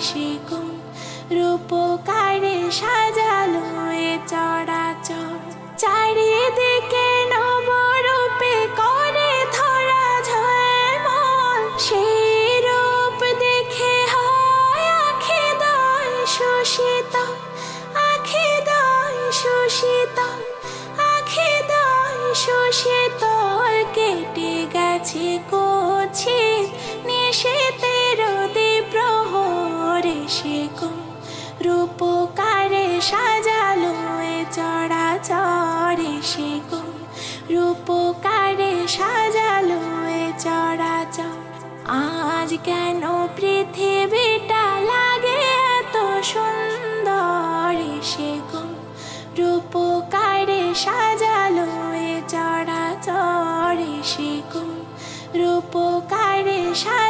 সে গো রূপকারে সাজালো এ চড়াচর চারিদিকে নবরূপে করে ধরা ঝলমল সেই রূপ দেখে হয় আখি দয় শোষিত। আখি দয় শোষিত, আখি দয় শোষিত। কেটে গেছে কোছি রূপকারে সাজালো এ চড়াচড়ে সে গো রূপকারে সাজালো এ চড়াচর আজ কেন পৃথিবীটা লাগে এত সুন্দর সে গো রূপকারে সাজালো এ চড়াচড়ে সে গো রূপকারে সাজালো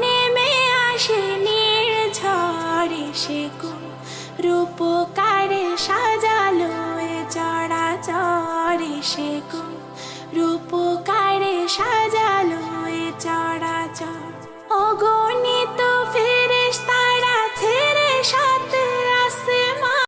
নেমে আসে নির্ঝরে সে কোন রূপকারে সাজালো এ চড়াচরে সে কোন